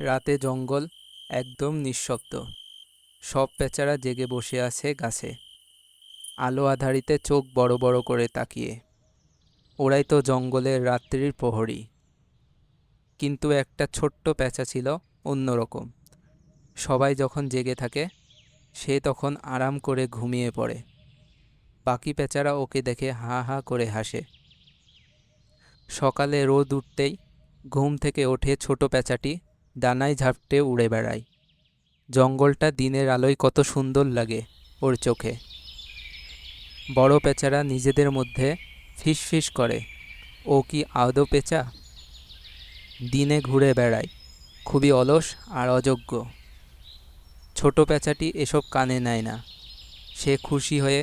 রাতে জঙ্গল একদম নিঃশব্দ। সব পেঁচারা জেগে বসে আছে গাছে। আলো আধারিতে চোখ বড় বড় করে তাকিয়ে। ওরাই তো জঙ্গলের রাত্রির প্রহরী। কিন্তু একটা ছোট্ট পেঁচা ছিল অন্যরকম। সবাই যখন জেগে থাকে, সে তখন আরাম করে ঘুমিয়ে পড়ে। বাকি পেঁচারা ওকে দেখে হা হা করে হাসে। সকালে রোদ উঠতেই ঘুম থেকে ওঠে ছোট পেঁচাটি ডানায় ঝাপটে উড়ে বেড়ায়। জঙ্গলটা দিনের আলোয় কত সুন্দর লাগে ওর চোখে। বড় পেঁচারা নিজেদের মধ্যে ফিসফিস করে। ও কি আদৌ পেঁচা? দিনে ঘুরে বেড়ায়, খুবই অলস আর অযোগ্য। ছোট পেঁচাটি এসব কানে নেয় না। সে খুশি হয়ে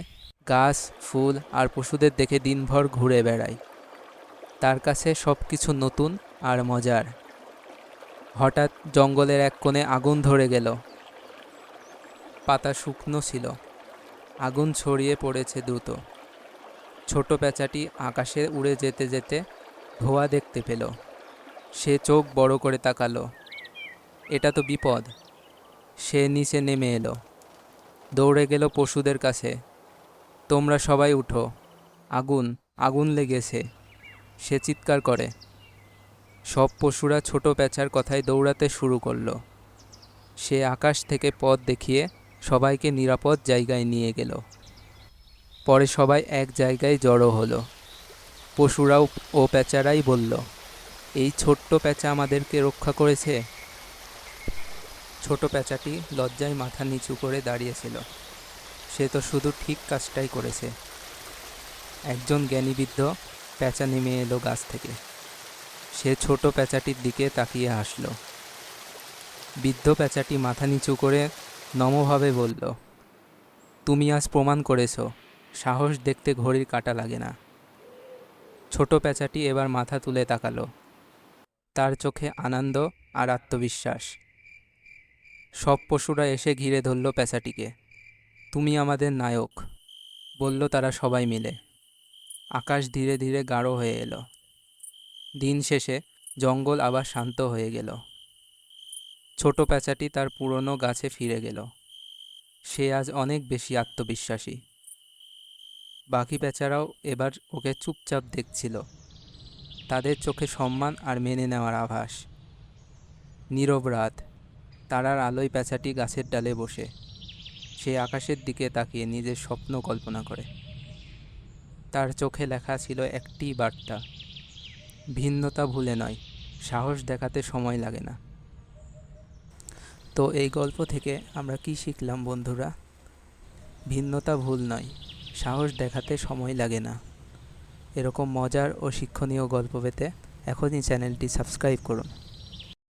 গাছ, ফুল আর পশুদের দেখে দিনভর ঘুরে বেড়ায়। তার কাছে সব কিছু নতুন আর মজার। হঠাৎ জঙ্গলের এক কোণে আগুন ধরে গেল। পাতা শুকনো ছিল। আগুন ছড়িয়ে পড়েছে দ্রুত। ছোট পেঁচাটি আকাশে উড়ে যেতে যেতে ধোয়া দেখতে পেল। সে চোখ বড় করে তাকালো। এটা তো বিপদ। সে নিচে নেমে এলো। দৌড়ে গেল পশুদের কাছে। তোমরা সবাই উঠো। আগুন আগুন লেগেছে। সে চিৎকার করে। সব পশুরা ছোট পেঁচার কথায় দৌড়াতে শুরু করল। সে আকাশ থেকে পথ দেখিয়ে সবাইকে নিরাপদ জায়গায় নিয়ে গেল। পরে সবাই এক জায়গায় জড়ো হলো। পশুরাও ও পেঁচারাই বলল, এই ছোট্ট পেঁচা আমাদেরকে রক্ষা করেছে? ছোট পেঁচাটি লজ্জায় মাথা নিচু করে দাঁড়িয়েছিল। সে তো শুধু ঠিক কাজটাই করেছে। একজন জ্ঞানীবৃদ্ধ পেঁচা নেমে এলো গাছ থেকে। সে ছোট পেঁচাটির দিকে তাকিয়ে হাসল। বৃদ্ধ পেঁচাটি মাথা নিচু করে নমভাবে বলল, তুমি আজ প্রমাণ করেছ, সাহস দেখতে ঘড়ির কাটা লাগে না। ছোট পেঁচাটি এবার মাথা তুলে তাকালো। তার চোখে আনন্দ আর আত্মবিশ্বাস। সব পশুরা এসে ঘিরে ধরল পেঁচাটিকে তুমি আমাদের নায়ক, বলল তারা সবাই মিলে। আকাশ ধীরে ধীরে গাঢ় হয়ে এলো। দিন শেষে জঙ্গল আবার শান্ত হয়ে গেল। ছোট প্যাঁচাটি তার পুরনো গাছে ফিরে গেল। সে আজ অনেক বেশি আত্মবিশ্বাসী। বাকি প্যাঁচারাও এবার ওকে চুপচাপ দেখছিল। তাদের চোখে সম্মান আর মেনে নেওয়ার আভাস। নীরব রাত, তারার আলোয় প্যাঁচাটি গাছের ডালে বসে। সে আকাশের দিকে তাকিয়ে নিজের স্বপ্ন কল্পনা করে। তার চোখে লেখা ছিল একটি বার্তা। ভিন্নতা ভুলে নয়, সাহস দেখাতে সময় লাগে না। তো এই গল্প থেকে আমরা কি শিখলাম বন্ধুরা? ভিন্নতা ভুল নয়, সাহস দেখাতে সময় লাগে না। এরকম মজার ও শিক্ষণীয় গল্প পেতে এখনই চ্যানেলটি সাবস্ক্রাইব করুন।